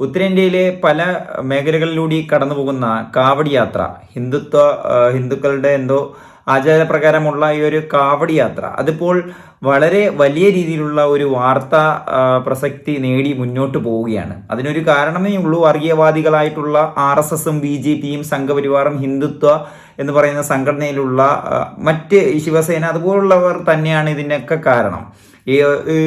ഉത്തരേന്ത്യയിലെ പല മേഖലകളിലൂടെ കടന്നു പോകുന്ന കാവടി യാത്ര ഹിന്ദുത്വ ഹിന്ദുക്കളുടെ എന്തോ ആചാരപ്രകാരമുള്ള ഈ ഒരു കാവടി യാത്ര അതിപ്പോൾ വളരെ വലിയ രീതിയിലുള്ള ഒരു വാർത്ത പ്രസക്തി നേടി മുന്നോട്ട് പോവുകയാണ്. അതിനൊരു കാരണമേ ഉള്ളൂ. വർഗീയവാദികളായിട്ടുള്ള ആർ എസ് എസും ബി ജെ പിയും സംഘപരിവാറും ഹിന്ദുത്വ എന്ന് പറയുന്ന സംഘടനയിലുള്ള മറ്റ് ശിവസേന അതുപോലുള്ളവർ തന്നെയാണ് ഇതിനൊക്കെ കാരണം. ഈ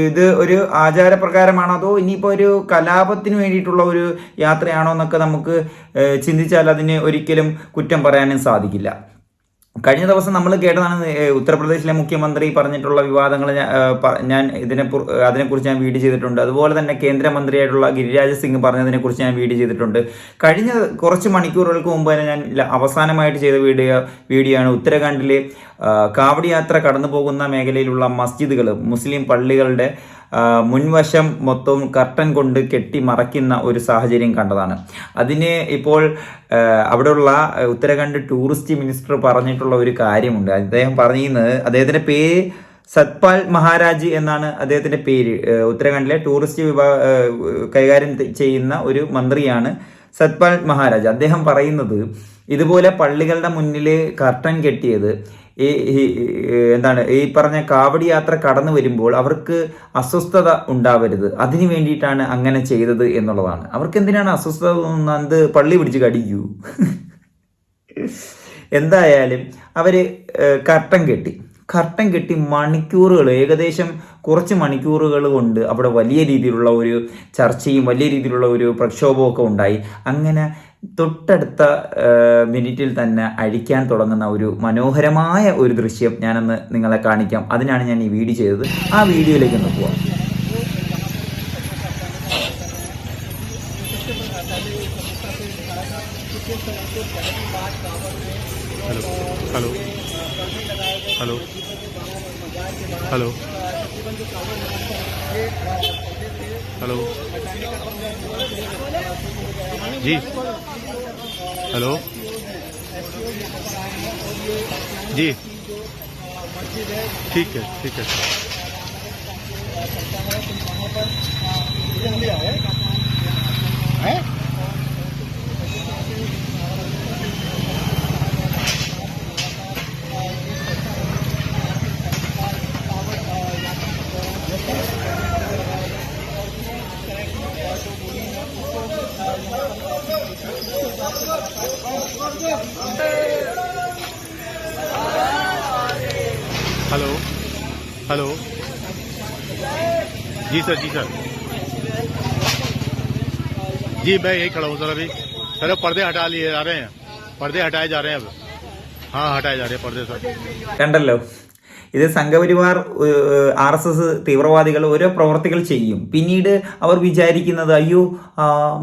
ഇത് ഒരു ആചാരപ്രകാരമാണോ അതോ ഇനിയിപ്പോൾ ഒരു കലാപത്തിന് വേണ്ടിയിട്ടുള്ള ഒരു യാത്രയാണോ എന്നൊക്കെ നമുക്ക് ചിന്തിച്ചാൽ അതിന് ഒരിക്കലും കുറ്റം പറയാനും സാധിക്കില്ല. കഴിഞ്ഞ ദിവസം നമ്മൾ കേട്ടതാണ് ഉത്തർപ്രദേശിലെ മുഖ്യമന്ത്രി പറഞ്ഞിട്ടുള്ള വിവാദങ്ങൾ ഞാൻ, ഇതിനെ അതിനെക്കുറിച്ച് ഞാൻ വീഡിയോ ചെയ്തിട്ടുണ്ട്. അതുപോലെ തന്നെ കേന്ദ്രമന്ത്രിയായിട്ടുള്ള ഗിരിരാജ് സിംഗ് പറഞ്ഞതിനെക്കുറിച്ച് ഞാൻ വീഡിയോ ചെയ്തിട്ടുണ്ട്. കഴിഞ്ഞ കുറച്ച് മണിക്കൂറുകൾക്ക് മുമ്പ് തന്നെ ഞാൻ അവസാനമായിട്ട് ചെയ്ത വീഡിയോ വീഡിയോ ആണ് ഉത്തരാഖണ്ഡിലെ കാവടി യാത്ര കടന്നു പോകുന്ന മേഖലയിലുള്ള മസ്ജിദുകൾ മുസ്ലിം പള്ളികളുടെ മുൻവശം മൊത്തവും കർട്ടൻ കൊണ്ട് കെട്ടി മറയ്ക്കുന്ന ഒരു സാഹചര്യം കണ്ടതാണ്. അതിന് ഇപ്പോൾ അവിടെയുള്ള ഉത്തരാഖണ്ഡ് ടൂറിസ്റ്റ് മിനിസ്റ്റർ പറഞ്ഞിട്ടുള്ള ഒരു കാര്യമുണ്ട്. അദ്ദേഹം പറയുന്നത് അദ്ദേഹത്തിന്റെ പേര് സത്പാൽ മഹാരാജ് എന്നാണ് അദ്ദേഹത്തിന്റെ പേര്. ഉത്തരാഖണ്ഡിലെ ടൂറിസ്റ്റ് വിഭാഗ കൈകാര്യം ചെയ്യുന്ന ഒരു മന്ത്രിയാണ് സത്പാൽ മഹാരാജ്. അദ്ദേഹം പറയുന്നത് ഇതുപോലെ പള്ളികളുടെ മുന്നിൽ കർട്ടൻ കെട്ടിയത് ഈ എന്താണ് ഈ പറഞ്ഞ കാവടി യാത്ര കടന്നു വരുമ്പോൾ അവർക്ക് അസ്വസ്ഥത ഉണ്ടാവരുത്. അതിനു വേണ്ടിയിട്ടാണ് അങ്ങനെ ചെയ്തത് എന്നുള്ളതാണ്. അവർക്ക് എന്തിനാണ് അസ്വസ്ഥത അത് പള്ളി പിടിച്ച് കടിക്കൂ. എന്തായാലും അവർ കർട്ടൻ കെട്ടി. കർട്ടൻ കെട്ടി മണിക്കൂറുകൾ ഏകദേശം കുറച്ച് മണിക്കൂറുകൾ കൊണ്ട് അവിടെ വലിയ രീതിയിലുള്ള ഒരു ചർച്ചയും വലിയ രീതിയിലുള്ള ഒരു പ്രക്ഷോഭവും ഒക്കെ ഉണ്ടായി. അങ്ങനെ തൊട്ടടുത്ത മിനിറ്റിൽ തന്നെ അഴിക്കാൻ തുടങ്ങുന്ന ഒരു മനോഹരമായ ഒരു ദൃശ്യം ഞാനൊന്ന് നിങ്ങളെ കാണിക്കാം. അതിനാണ് ഞാൻ ഈ വീഡിയോ ചെയ്തത്. ആ വീഡിയോയിലേക്ക് ഒന്ന് പോവാം. Hello. Hello. Hello. Hello. Hello ji hello ji ठीक है ठीक है हेलो हेलो। जी सर जी सर। जी, मैं यही खड़ा हूँ सर अभी। सर पर्दे हटा लिए जा रहे हैं। पर्दे हटाए जा रहे हैं अब। हाँ हटाए जा रहे हैं पर्दे, सर। ഇത് സംഘപരിവാർ ആർ എസ് എസ് തീവ്രവാദികൾ ഓരോ പ്രവർത്തികൾ ചെയ്യും. പിന്നീട് അവർ വിചാരിക്കുന്നത് അയ്യോ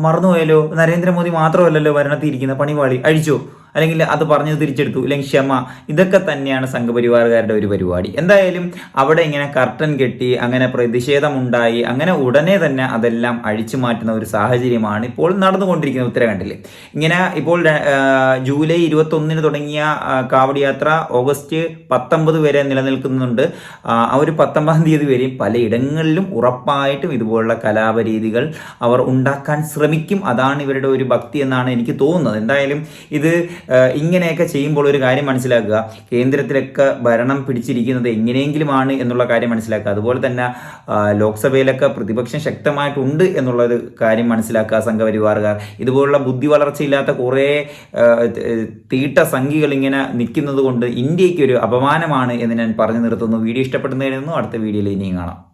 മറന്നുപോയല്ലോ നരേന്ദ്രമോദി മാത്രമല്ലല്ലോ ഭരണത്തിൽ ഇരിക്കുന്ന അഴിച്ചു അഴിച്ചോ. അല്ലെങ്കിൽ അത് പറഞ്ഞത് തിരിച്ചെടുത്തു. അല്ലെങ്കിൽ ക്ഷമ. ഇതൊക്കെ തന്നെയാണ് സംഘപരിവാറുകാരുടെ ഒരു പരിപാടി. എന്തായാലും അവിടെ ഇങ്ങനെ കർട്ടൻ കെട്ടി അങ്ങനെ പ്രതിഷേധമുണ്ടായി അങ്ങനെ ഉടനെ തന്നെ അതെല്ലാം അഴിച്ചു മാറ്റുന്ന ഒരു സാഹചര്യമാണ് ഇപ്പോൾ നടന്നുകൊണ്ടിരിക്കുന്നത്. ഉത്തരാഖണ്ഡിൽ ഇങ്ങനെ ഇപ്പോൾ ജൂലൈ ഇരുപത്തൊന്നിന് തുടങ്ങിയ കാവടി യാത്ര ഓഗസ്റ്റ് പത്തൊമ്പത് വരെ നിലനിൽക്കുന്നുണ്ട്. ആ ഒരു പത്തൊമ്പതാം തീയതി വരെയും പലയിടങ്ങളിലും ഉറപ്പായിട്ടും ഇതുപോലുള്ള കലാപരീതികൾ അവർ ഉണ്ടാക്കാൻ ശ്രമിക്കും. അതാണ് ഇവരുടെ ഒരു ഭക്തി എന്നാണ് എനിക്ക് തോന്നുന്നത്. എന്തായാലും ഇത് ഇങ്ങനെയൊക്കെ ചെയ്യുമ്പോൾ ഒരു കാര്യം മനസ്സിലാക്കുക. കേന്ദ്രത്തിലൊക്കെ ഭരണം പിടിച്ചിരിക്കുന്നത് എങ്ങനെയെങ്കിലുമാണ് എന്നുള്ള കാര്യം മനസ്സിലാക്കുക. അതുപോലെ തന്നെ ലോക്സഭയിലൊക്കെ പ്രതിപക്ഷം ശക്തമായിട്ടുണ്ട് എന്നുള്ളൊരു കാര്യം മനസ്സിലാക്കുക സംഘപരിവാറുകാർ ഇതുപോലുള്ള ബുദ്ധി വളർച്ചയില്ലാത്ത കുറേ തീട്ട സംഖ്യകൾ ഇങ്ങനെ നിൽക്കുന്നത് കൊണ്ട് ഇന്ത്യയ്ക്ക് ഒരു അപമാനമാണ് എന്ന് ഞാൻ പറഞ്ഞു നിർത്തുന്നു. വീഡിയോ ഇഷ്ടപ്പെടുന്നതായിരുന്നു അടുത്ത വീഡിയോയിൽ ഇനിയും കാണാം.